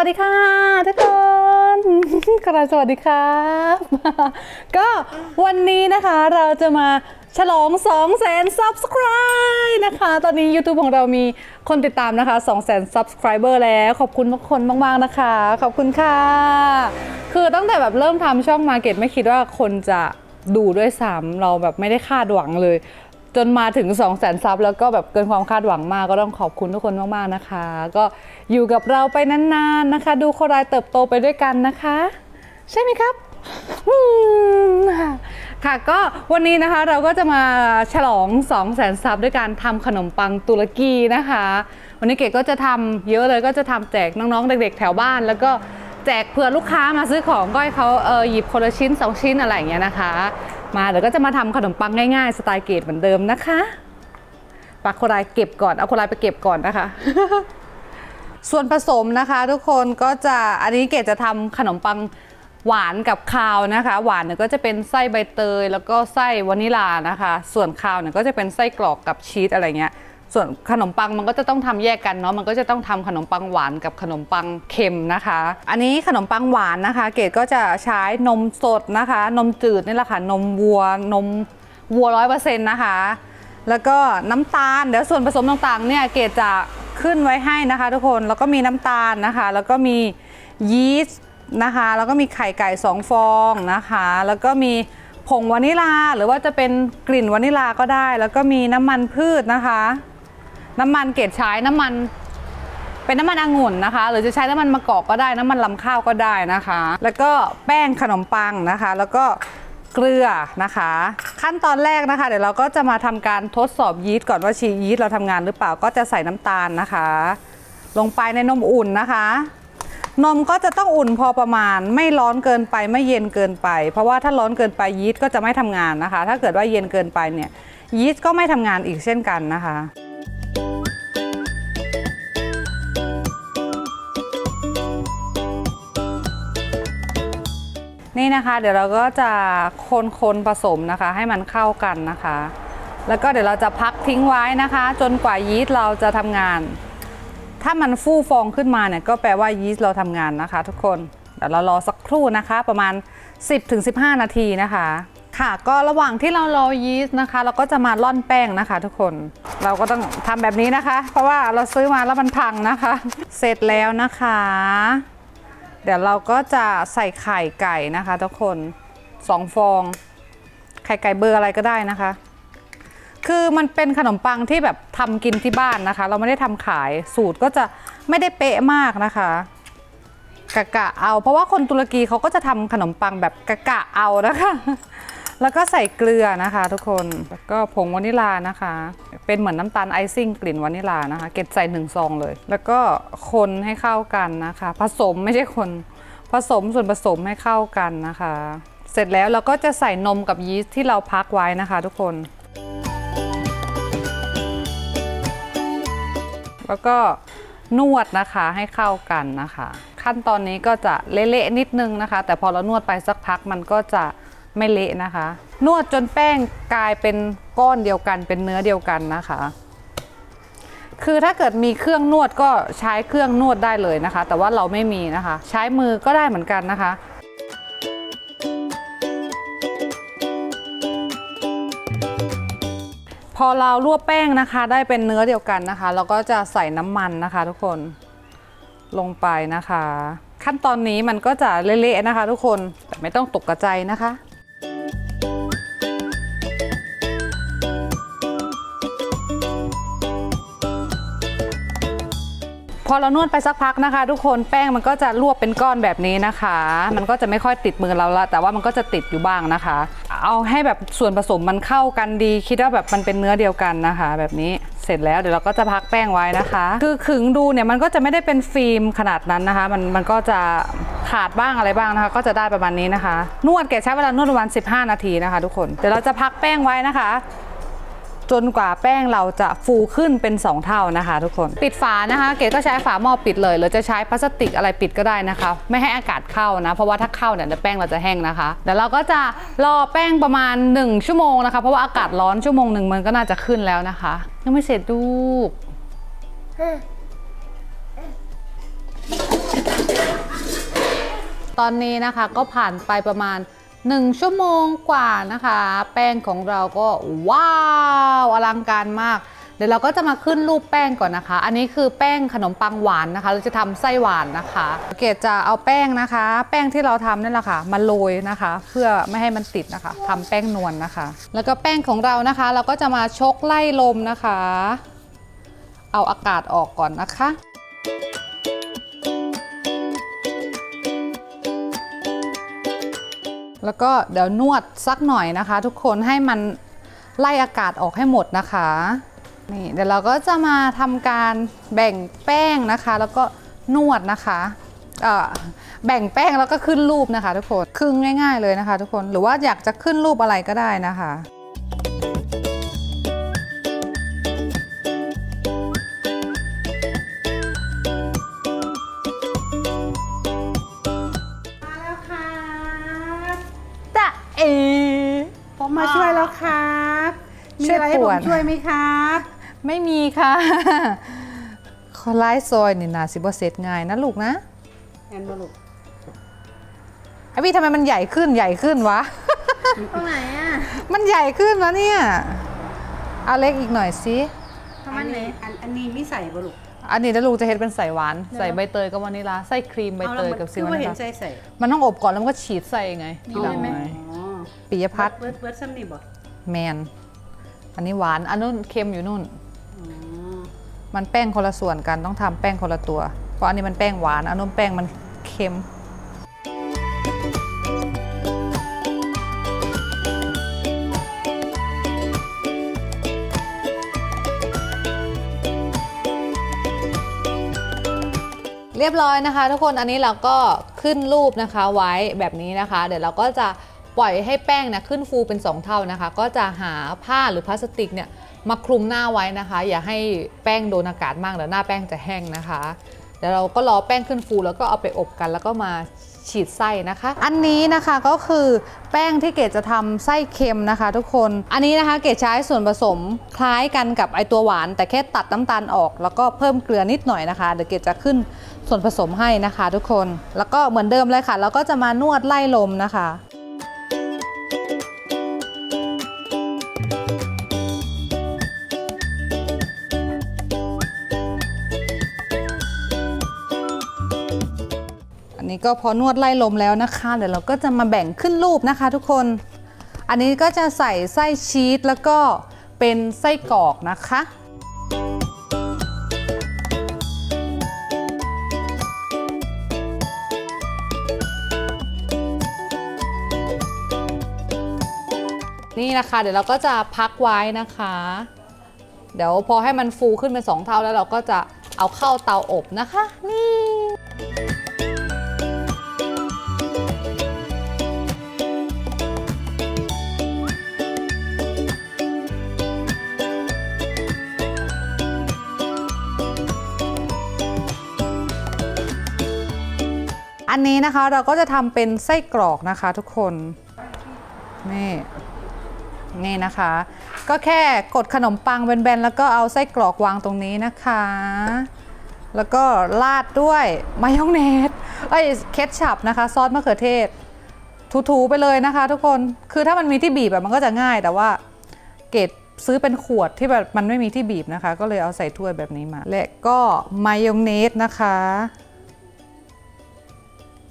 สวัสดีค่ะทุกคนกราบสวัสดีครับ ก็วันนี้นะคะเราจะมาฉลอง2 0 0 0 0 0 subscribe นะคะ ตอนนี้ YouTube ของเรามีคนติดตามนะคะ 2 0 0 0 0 subscriber แล้ว ขอบคุณทุกคนมาก ๆ นะคะ ขอบคุณค่ะ คือตั้งแต่แบบเริ่มทำช่อง Market ไม่คิดว่าคนจะดูด้วยซ้ำเราแบบไม่ได้คาดหวังเลย จนมาถึง 2 0 0 0 0 0ซับแล้วก็แบบเกินความคาดหวังมากก็ต้องขอบคุณทุกคนมาก ๆ นะคะ ก็อยู่กับเราไปนานๆนะคะ ดูโครายเติบโตไปด้วยกันนะคะ ใช่ไหมครับค่ะก็วันนี้นะคะเราก็จะมาฉลอง 2 0 0 0 0 0ซับด้วยการทำขนมปังตุรกีนะคะ วันนี้เกดก็จะทำเยอะเลยก็จะทำแจกน้องๆ เด็ก ๆ แถวบ้าน แล้วก็แจกเผื่อลูกค้ามาซื้อของก็ให้เขาเออหยิบคนละชิ้น 2 ชิ้นอะไรอย่างเงี้ยนะคะ มาเดี๋ยวก็จะมาทำขนมปังง่ายๆ สไตล์เกดเหมือนเดิมนะคะปากโครายเก็บก่อน เอาโครายไปเก็บก่อนนะคะ ส่วนผสมนะคะ ทุกคนก็จะอันนี้เกดจะทำขนมปังหวานกับคาวนะคะ หวานเนี่ยก็จะเป็นไส้ใบเตย แล้วก็ไส้วานิลานะคะ ส่วนคาวเนี่ยก็จะเป็นไส้กรอกกับชีสอะไรเงี้ย ส่วนขนมปังมันก็จะต้องทำแยกกันเนาะมันก็จะต้องทำขนมปังหวานกับขนมปังเค็มนะคะ อันนี้ขนมปังหวานนะคะ เกดก็จะใช้นมสดนะคะ นมจืดนี่แหละค่ะนมวัวนมวัวร้อยเปอร์เซ็นต์นะคะ แล้วก็น้ำตาลเดี๋ยวส่วนผสมต่างๆเนี่ยเกดจะขึ้นไว้ให้นะคะ ทุกคนแล้วก็มีน้ำตาลนะคะ แล้วก็มียีสต์นะคะแล้วก็มีไข่ไก่2ฟองนะคะ แล้วก็มีผงวานิลาหรือว่าจะเป็นกลิ่นวานิลาก็ได้ แล้วก็มีน้ำมันพืชนะคะ น้ำมันเกดใช้น้ำมันเป็นน้ำมันองุ่นนะคะ หรือจะใช้น้ำมันมะกอกก็ได้น้ำมันลำข้าวก็ได้นะคะ แล้วก็แป้งขนมปังนะคะ แล้วก็เกลือนะคะ ขั้นตอนแรกนะคะ เดี๋ยวเราก็จะมาทำการทดสอบยีสต์ก่อนว่าชียีสต์เราทำงานหรือเปล่าก็จะใส่น้ำตาลนะคะ ลงไปในนมอุ่นนะคะ นมก็จะต้องอุ่นพอประมาณ ไม่ร้อนเกินไปไม่เย็นเกินไป เพราะว่าถ้าร้อนเกินไปยีสต์ก็จะไม่ทำงานนะคะ ถ้าเกิดว่าเย็นเกินไปเนี่ยยีสต์ก็ไม่ทำงานอีกเช่นกันนะคะ นี่นะคะ เดี๋ยวเราก็จะคนๆผสมนะคะ ให้มันเข้ากันนะคะ แล้วก็เดี๋ยวเราจะพักทิ้งไว้นะคะ จนกว่ายีสต์เราจะทำงาน ถ้ามันฟูฟองขึ้นมาเนี่ยก็แปลว่ายีสต์เราทำงานนะคะ ทุกคนเดี๋ยวเรารอสักครู่นะคะ ประมาณ 10-15 นาทีนะคะ ค่ะก็ระหว่างที่เรารอยีสต์นะคะ เราก็จะมาร่อนแป้งนะคะ ทุกคนเราก็ต้องทำแบบนี้นะคะ เพราะว่าเราซื้อมาแล้วมันพังนะคะ เสร็จแล้วนะคะ เดี๋ยวเราก็จะใส่ไข่ไก่นะคะทุกคนสองฟอง ไข่ไก่เบอร์อะไรก็ได้นะคะ คือมันเป็นขนมปังที่แบบทำกินที่บ้านนะคะ เราไม่ได้ทำขายสูตรก็จะไม่ได้เป๊ะมากนะคะกะกะเอา เพราะว่าคนตุรกีเขาก็จะทำขนมปังแบบกะกะเอานะคะ แล้วก็ใส่เกลือนะคะ ทุกคนแล้วก็ผงวานิลานะคะ เป็นเหมือนน้ำตาลไอซิ่งกลิ่นวานิลานะคะ เก็บใส่หนึ่งซองเลย แล้วก็คนให้เข้ากันนะคะ ผสมไม่ใช่คนผสมส่วนผสมให้เข้ากันนะคะ เสร็จแล้วเราก็จะใส่นมกับยีสต์ที่เราพักไว้นะคะ ทุกคน แล้วก็นวดนะคะให้เข้ากันนะคะ ขั้นตอนนี้ก็จะเละๆนิดนึงนะคะ แต่พอเรานวดไปสักพักมันก็จะ ไม่เละนะคะ นวดจนแป้งกลายเป็นก้อนเดียวกัน เป็นเนื้อเดียวกันนะคะ คือถ้าเกิดมีเครื่องนวดก็ใช้เครื่องนวดได้เลยนะคะ แต่ว่าเราไม่มีนะคะ ใช้มือก็ได้เหมือนกันนะคะพอเราลวกแป้งนะคะ ได้เป็นเนื้อเดียวกันนะคะ เราก็จะใส่น้ำมันนะคะ ทุกคนลงไปนะคะ ขั้นตอนนี้มันก็จะเละๆนะคะ ทุกคนแต่ไม่ต้องตกกระใจนะคะ พอเรานวดไปสักพักนะคะ ทุกคนแป้งมันก็จะรวบเป็นก้อนแบบนี้นะคะ มันก็จะไม่ค่อยติดมือเราละแต่ว่ามันก็จะติดอยู่บ้างนะคะ เอาให้แบบส่วนผสมมันเข้ากันดี คิดว่าแบบมันเป็นเนื้อเดียวกันนะคะ แบบนี้เสร็จแล้วเดี๋ยวเราก็จะพักแป้งไว้นะคะ คือขึงดูเนี่ยมันก็จะไม่ได้เป็นฟิล์มขนาดนั้นนะคะ มันมันก็จะขาดบ้างอะไรบ้างนะคะ ก็จะได้ประมาณนี้นะคะ นวดแกใช้เวลานวดประมาณ 15 นาทีนะคะ ทุกคนเดี๋ยวเราจะพักแป้งไว้นะคะ จนกว่าแป้งเราจะฟูขึ้นเป็น 2 เท่านะคะ ทุกคน ปิดฝานะคะ เกดก็ใช้ฝาหม้อปิดเลยหรือจะใช้พลาสติกอะไรปิดก็ได้นะคะ ไม่ให้อากาศเข้านะเพราะว่าถ้าเข้าเนี่ยแป้งเราจะแห้งนะคะเดี๋ยวเราก็จะรอแป้งประมาณ 1 ชั่วโมงนะคะ เพราะว่าอากาศร้อนชั่วโมงหนึ่งมันก็น่าจะขึ้นแล้วนะคะ ยังไม่เสร็จลูกตอนนี้นะคะก็ผ่านไปประมาณ 1 ชั่วโมงกว่านะคะ แป้งของเราก็ว้าวอลังการมาก เดี๋ยวเราก็จะมาขึ้นรูปแป้งก่อนนะคะ อันนี้คือแป้งขนมปังหวานนะคะ เราจะทำไส้หวานนะคะเกดจะเอาแป้งนะคะ แป้งที่เราทำนั่นแหละค่ะมาโรยนะคะ เพื่อไม่ให้มันติดนะคะทำแป้งนวลนะคะ แล้วก็แป้งของเรานะคะ เราก็จะมาชกไล่ลมนะคะ เอาอากาศออกก่อนนะคะ แล้วก็เดี๋ยวนวดสักหน่อยนะคะ ทุกคนให้มันไล่อากาศออกให้หมดนะคะนี่เดี๋ยวเราก็จะมาทำการแบ่งแป้งนะคะ แล้วก็นวดนะคะแบ่งแป้งแล้วก็ขึ้นรูปนะคะ ทุกคนครึ่งง่าย ๆเลยนะคะ ทุกคนหรือว่าอยากจะขึ้นรูปอะไรก็ได้นะคะ ให้ป่ผวมนช่วยไหมครับ ไม่มีค่ะคอไลฟ์ซอยนี่นาสิบเซตง่ายนะลูกนะแอนบลูกไอพี่ทำไมมันใหญ่ขึ้นใหญ่ขึ้นวะตรงไหนอะมันใหญ่ขึ้นแล้วเนี่ยเอาเล็กอีกหน่อยสิทำมันไหนอันอันนี้ไม่ใส่บลูกอันนี้นะลูกจะเฮ็ดเป็นใส่หวาน ใส่ใบเตยกับวานิลลาใส่ครีมใบเตยกับซีคือวาว่านิเห็ลนลาใส่ใส่มันต้องอบก่อนแล้วมันก็ฉีดใส่ไงทีหลังได้ไหมไงอ๋อปิยพัฒน์เบิร์ดเบิร์ดซ้ำนี่บ่แมน อันนี้หวาน อันนู้นเค็มอยู่นู่นอ๋อมันแป้งคนละส่วนกันต้องทำแป้งคนละตัว เพราะอันนี้มันแป้งหวาน อันนู้นแป้งมันเค็ม เรียบร้อยนะคะ ทุกคนอันนี้เราก็ขึ้นรูปนะคะไว้แบบนี้นะคะ เดี๋ยวเราก็จะ ปล่อยให้แป้งนะขึ้นฟูเป็น 2 เท่านะคะ ก็จะหาผ้าหรือพลาสติกเนี่ยมาคลุมหน้าไว้นะคะ อย่าให้แป้งโดนอากาศมากเดี๋ยวหน้าแป้งจะแห้งนะคะเดี๋ยวเราก็รอแป้งขึ้นฟูแล้วก็เอาไปอบกันแล้วก็มาฉีดไส้นะคะ อันนี้นะคะก็คือแป้งที่เกดจะทำไส้เค็มนะคะ ทุกคน อันนี้นะคะเกดใช้ส่วนผสมคล้ายกันกับไอตัวหวาน แต่แค่ตัดน้ำตาลออก แล้วก็เพิ่มเกลือนิดหน่อยนะคะเดี๋ยวเกดจะขึ้นส่วนผสมให้นะคะ ทุกคน แล้วก็เหมือนเดิมเลยค่ะ แล้วก็จะมานวดไล่ลมนะคะ ก็พอนวดไล่ลมแล้วนะคะเดี๋ยวเราก็จะมาแบ่งขึ้นรูปนะคะ ทุกคน อันนี้ก็จะใส่ไส้ชีสแล้วก็เป็นไส้กรอกนะคะนี่นะคะเดี๋ยวเราก็จะพักไว้นะคะ เดี๋ยวพอให้มันฟูขึ้นเป็นสองเท่าแล้วเราก็จะเอาเข้าเตาอบนะคะ นี่ อันนี้นะคะเราก็จะทำเป็นไส้กรอกนะคะทุกคน นี่นี่นะคะ ก็แค่กดขนมปังแบนๆแล้วก็เอาไส้กรอกวางตรงนี้นะคะ แล้วก็ราดด้วยมายองเนสเอ้ยเคทชัพนะคะซอสมะเขือเทศ ถูๆไปเลยนะคะ ทุกคนคือถ้ามันมีที่บีบแบบมันก็จะง่ายแต่ว่าเกดซื้อเป็นขวดที่แบบมันไม่มีที่บีบนะคะ ก็เลยเอาใส่ถ้วยแบบนี้มา และก็มายองเนสนะคะ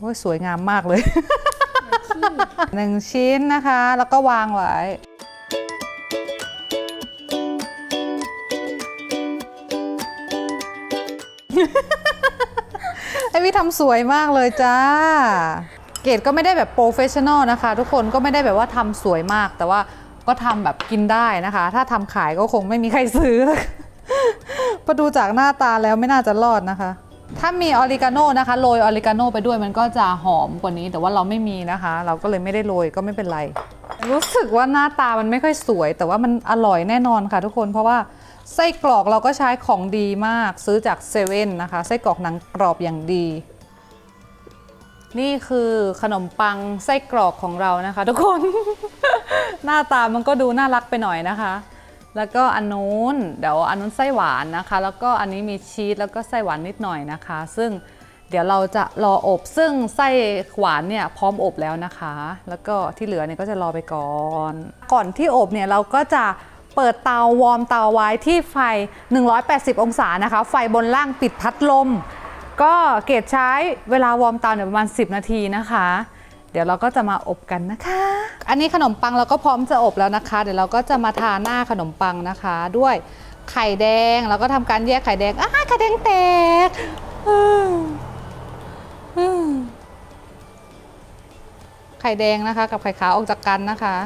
โอ้ยสวยงามมากเลย หนึ่งชิ้นนะคะ แล้วก็วางไว้ไอวิทำสวยมากเลยจ้า เกดก็ไม่ได้แบบโปรเฟชชั่นอลนะคะ ทุกคนก็ไม่ได้แบบว่าทำสวยมาก แต่ว่าก็ทำแบบกินได้นะคะ ถ้าทำขายก็คงไม่มีใครซื้อพอดูจากหน้าตาแล้วไม่น่าจะรอดนะคะ ถ้ามีออริกาโนนะคะโรยออริกาโนไปด้วยมันก็จะหอมกว่านี้ แต่ว่าเราไม่มีนะคะ เราก็เลยไม่ได้โรยก็ไม่เป็นไร รู้สึกว่าหน้าตามันไม่ค่อยสวย แต่ว่ามันอร่อยแน่นอนค่ะ ทุกคนเพราะว่าไส้กรอกเราก็ใช้ของดีมากซื้อจากเซเว่นนะคะไส้กรอกหนังกรอบอย่างดี นี่คือขนมปังไส้กรอกของเรานะคะ ทุกคน หน้าตามันก็ดูน่ารักไปหน่อยนะคะ แล้วก็อันนู้นเดี๋ยวอันนู้นไส้หวานนะคะ แล้วก็อันนี้มีชีสแล้วก็ไส้หวานนิดหน่อยนะคะ ซึ่งเดี๋ยวเราจะรออบซึ่งไส้หวานเนี่ยพร้อมอบแล้วนะคะ แล้วก็ที่เหลือเนี่ยก็จะรอไปก่อน ก่อนที่อบเนี่ยเราก็จะเปิดเตาวอร์มเตาไว้ที่ไฟ 180 องศานะคะ ไฟบนล่างปิดพัดลม ก็เกดใช้เวลาวอร์มเตาเนี่ยประมาณ 10 นาทีนะคะ เดี๋ยวเราก็จะมาอบกันนะคะ อันนี้ขนมปังเราก็พร้อมจะอบแล้วนะคะ เดี๋ยวเราก็จะมาทาหน้าขนมปังนะคะ ด้วยไข่แดงแล้วก็ทำการแยกไข่แดงอ้าไข่แดงแตกไข่แดงนะคะ กับไข่ขาวออกจากกันนะคะ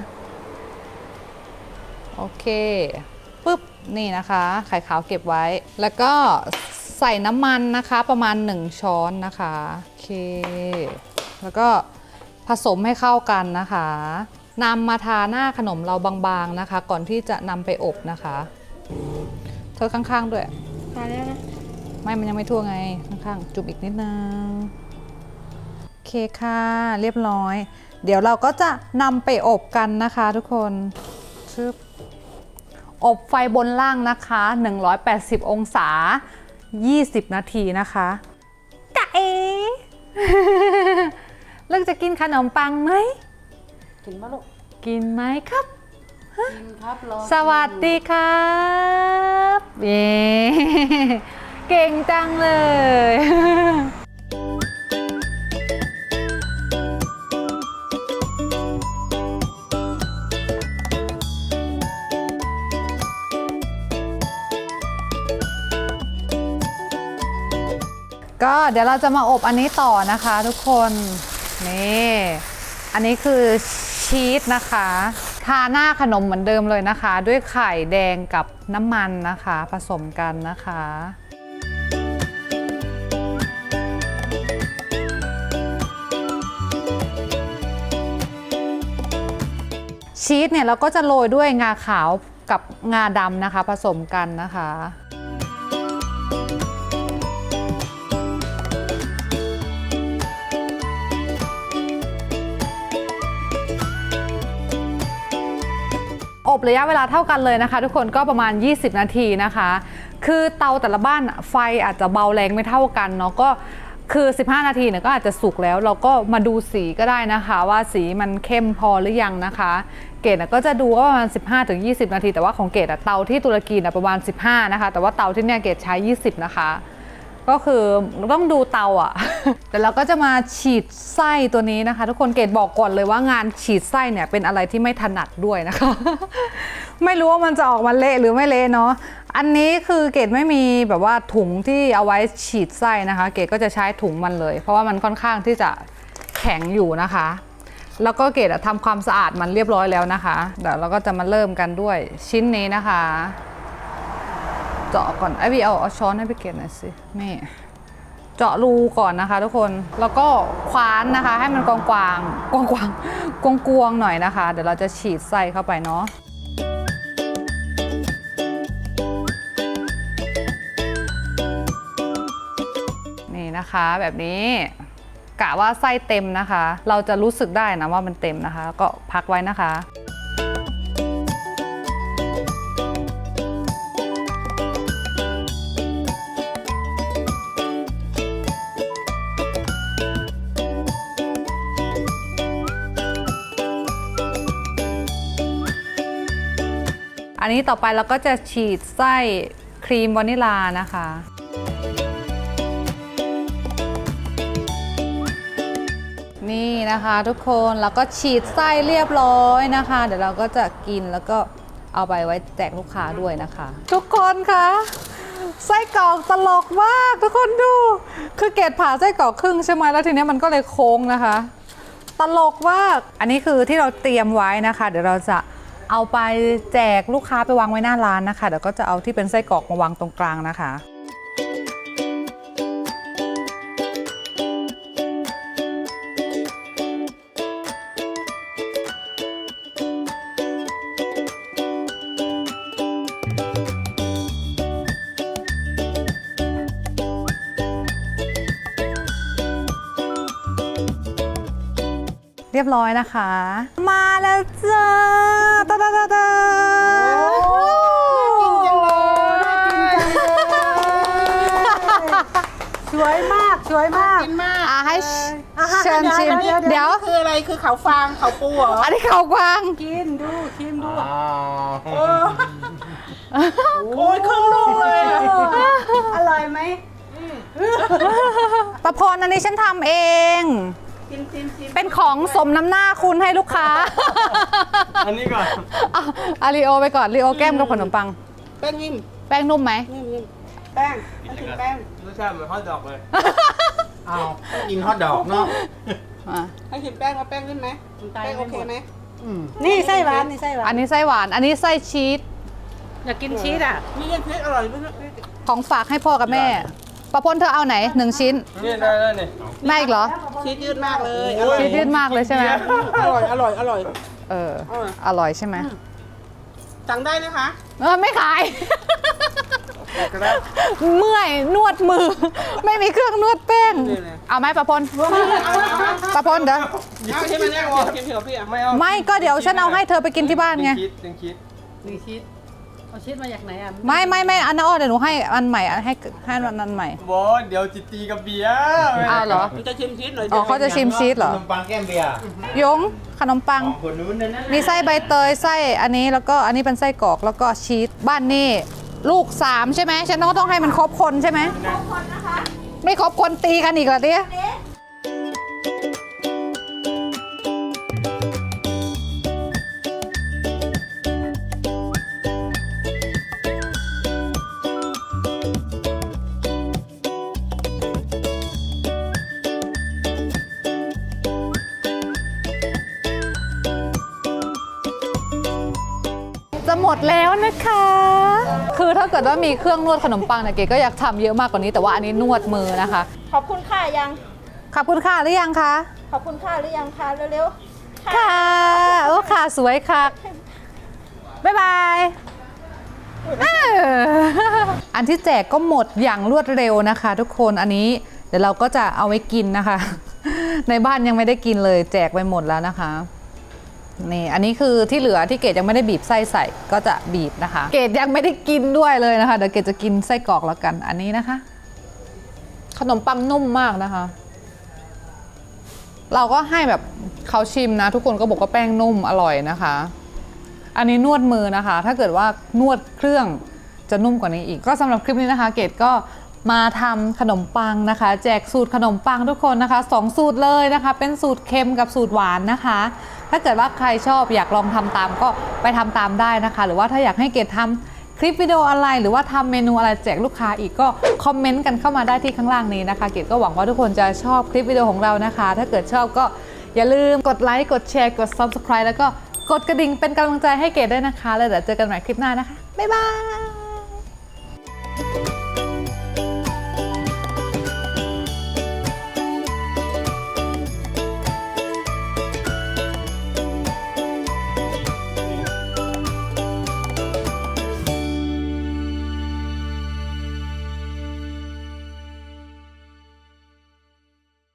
โอเคปุ๊บนี่นะคะ ไข่ขาวเก็บไว้ แล้วก็ใส่น้ำมันนะคะประมาณ 1 ช้อนนะคะ โอเค แล้วก็ ผสมให้เข้ากันนะคะนำมาทาหน้าขนมเราบางๆนะคะ ก่อนที่จะนำไปอบนะคะ เธอข้างๆด้วยตายแล้วนะไม่มันยังไม่ทั่วไงข้างๆ จุบอีกนิดนึงโอเคค่ะ เรียบร้อย เดี๋ยวเราก็จะนำไปอบกันนะคะทุกคนชึบอบไฟบนล่างนะคะ 180 องศา 20 นาทีนะคะกะเอเลิกจะกินขนมปังไหม กินมาลูกกินไหมครับ กินครับรอสวัสดีครับเย้เก่งจังเลย ก็เดี๋ยวเราจะมาอบอันนี้ต่อนะคะทุกคน นี่ อันนี้คือชีสนะคะ ทาหน้าขนมเหมือนเดิมเลยนะคะ ด้วยไข่แดงกับน้ำมันนะคะ ผสมกันนะคะชีสเนี่ยเราก็จะโรยด้วยงาขาวกับงาดำนะคะ ผสมกันนะคะ อบระยะเวลาเท่ากันเลยนะคะ ทุกคนก็ประมาณ 20 นาทีนะคะ คือเตาแต่ละบ้านไฟอาจจะเบาแรงไม่เท่ากันเนาะก็คือ 15 นาทีเนี่ยก็อาจจะสุกแล้วเราก็มาดูสีก็ได้นะคะ ว่าสีมันเข้มพอหรือยังนะคะ เกดก็จะดูว่าประมาณ 15-20 นาที แต่ว่าของเกดเตาที่ตุรกีประมาณ 15 นะคะ แต่ว่าเตาที่เนี่ยเกดใช้ 20 นะคะ ก็คือต้องดูเตาอะ แต่เราก็จะมาฉีดไส้ตัวนี้นะคะ ทุกคนเกดบอกก่อนเลยว่างานฉีดไส้เนี่ยเป็นอะไรที่ไม่ถนัดด้วยนะคะ ไม่รู้ว่ามันจะออกมาเละหรือไม่เละเนาะอันนี้คือเกดไม่มีแบบว่าถุงที่เอาไว้ฉีดไส้นะคะ เกดก็จะใช้ถุงมันเลย เพราะว่ามันค่อนข้างที่จะแข็งอยู่นะคะ แล้วก็เกดทำความสะอาดมันเรียบร้อยแล้วนะคะเดี๋ยวเราก็จะมาเริ่มกันด้วยชิ้นนี้นะคะ เจาะก่อนไอ้พี่เอาเอาช้อนให้พี่เกดหน่อยสินี่เจาะรูก่อนนะคะ ทุกคนแล้วก็คว้านนะคะ ให้มันกวางกวางกวางกวางกวงกวงหน่อยนะคะ เดี๋ยวเราจะฉีดไส้เข้าไปเนาะนี่นะคะแบบนี้กะว่าไส้เต็มนะคะ เราจะรู้สึกได้นะว่ามันเต็มนะคะ ก็พักไว้นะคะ อันนี้ต่อไปเราก็จะฉีดไส้ครีมวานิลานะคะ นี่นะคะทุกคนแล้วก็ฉีดไส้เรียบร้อยนะคะ เดี๋ยวเราก็จะกินแล้วก็เอาไปไว้แจกลูกค้าด้วยนะคะ ทุกคนคะไส้กรอกตลกมากทุกคนดู คือเกดผ่าไส้กรอกครึ่งใช่ไหมแล้วทีนี้มันก็เลยโค้งนะคะ ตลกมาก อันนี้คือที่เราเตรียมไว้นะคะ เดี๋ยวเราจะ เอาไปแจกลูกค้าไปวางไว้หน้าร้านนะคะเดี๋ยวก็จะเอาที่เป็นไส้กรอกมาวางตรงกลางนะคะ ยบร้อยนะคะ มาแล้วจ้าตาตาตาตากินจังเลยน่ากินจังเลยสวยมากสสวยมาก กินมากอะให้อะเชิญชิมเดี๋ยวเดี๋ยวเดี๋ยว คืออะไรคือเขาฟางเขาปูเหรออันนี้เขากวาง กินดูชิมดูเออโอ้ยครึ่งลูกเลยอะอร่อยไหมประพรอันนี้ฉันทำเอง ชิมชิมชิมเป็นของสมน้ำหน้าคุณให้ลูกค้าอันนี้ก่อนอะอาริโอไปก่อนริโอแก้มกับขนมปัง แป้งนิ่มแป้งนุ่มไหม นิ่มนิ่มแป้งให้ชิมแป้งรสชาติเหมือนฮอทดอกเลยเอากินฮอทดอกเนาะอะให้ชิมแป้งว่าแป้งนิ่มไหมแป้งโอเคไหมนี่ไส้หวานนี่ไส้หวาอันนนี้ไส้หวาน อันนี้ไส้ชีสอยากกินชีสอะนี่ยังพริกอร่อยด้วยนะของฝากให้พ่อกับแม่ ประพลเธอเอาไหนหนึ่งชิ้นนี่ได้แล้วนี่แม่อีกเหรอ ชีสยืดมากเลยอร่อยชีสยืดมากเลยใช่ไหมอร่อย อร่อย อร่อยเออเออ อร่อยใช่ไหมสั่งได้นะคะ เออ ไม่ขาย เมื่อยนวดมือ ไม่มีเครื่องนวดแป้งนี่เลยเอาไหมประพลเอาเอาเอาประพลเดี๋ยวเอาใช่ไหมเนี่ยชิมเถอะพี่อะไม่เอาไม่ก็เดี๋ยวฉันเอาให้เธอไปกินที่บ้านไงคิดหนึ่งคิดหนึ่งชีส เอาชีสมาจากไหนอะไม่ไม่ไม่อันนั้นอ้อเดี๋ยวหนูให้อันใหม่ให้ให้อันนั้นใหม่ บอสเดี๋ยวจิตตีกับเบียร์อ้าวเหรอ มันจะชิมชีสหน่อยอ๋อเขาจะชิมชีสเหรอ ขนมปังแก้มเบียร์ยงขนมปัง ของคนนู้นนั่นนะมีไส้ใบเตยไส้อันนี้แล้วก็อันนี้เป็นไส้กรอกแล้วก็ชีสบ้านนี่ลูกสามใช่ไหมฉันก็ต้องให้มันครบคนใช่ไหมครบคนนะคะ ไม่ครบคนตีกันอีกเหรอเนี่ย จะหมดแล้วนะคะ คือถ้าเกิดว่ามีเครื่องนวดขนมปังเนี่ยเก๋ก็อยากทำเยอะมากกว่านี้ แต่ว่าอันนี้นวดมือนะคะ ขอบคุณค่ะยัง ขอบคุณค่ะหรือยังคะ ขอบคุณค่ะหรือยังคะเร็วๆค่ะ โอ้ค่ะสวยค่ะ บ๊ายบายเอออันที่แจกก็หมดอย่างรวดเร็วนะคะ ทุกคนอันนี้เดี๋ยวเราก็จะเอาไว้กินนะคะ ในบ้านยังไม่ได้กินเลย แจกไปหมดแล้วนะคะ นี่อันนี้คือที่เหลือที่เกดยังไม่ได้บีบไส้ใส่ก็จะบีบนะคะ เกดยังไม่ได้กินด้วยเลยนะคะเดี๋ยวเกดจะกินไส้กรอกแล้วกันอันนี้นะคะ ขนมปังนุ่มมากนะคะ เราก็ให้แบบเขาชิมนะ ทุกคนก็บอกว่าแป้งนุ่มอร่อยนะคะ อันนี้นวดมือนะคะ ถ้าเกิดว่านวดเครื่องจะนุ่มกว่านี้อีก ก็สำหรับคลิปนี้นะคะ เกดก็ มาทำขนมปังนะคะ แจกสูตรขนมปังทุกคนนะคะสองสูตรเลยนะคะ เป็นสูตรเค็มกับสูตรหวานนะคะ ถ้าเกิดว่าใครชอบอยากลองทำตามก็ไปทำตามได้นะคะ หรือว่าถ้าอยากให้เกดทำคลิปวิดีโออะไร หรือว่าทำเมนูอะไรแจกลูกค้าอีกก็คอมเมนต์กันเข้ามาได้ที่ข้างล่างนี้นะคะ เกดก็หวังว่าทุกคนจะชอบคลิปวิดีโอของเรานะคะ ถ้าเกิดชอบก็อย่าลืมกดไลค์กดแชร์กด subscribe แล้วก็กดกระดิ่งเป็นกำลังใจให้เกดด้วยนะคะ แล้วเดี๋ยวเจอกันใหม่คลิปหน้านะคะบ๊ายบาย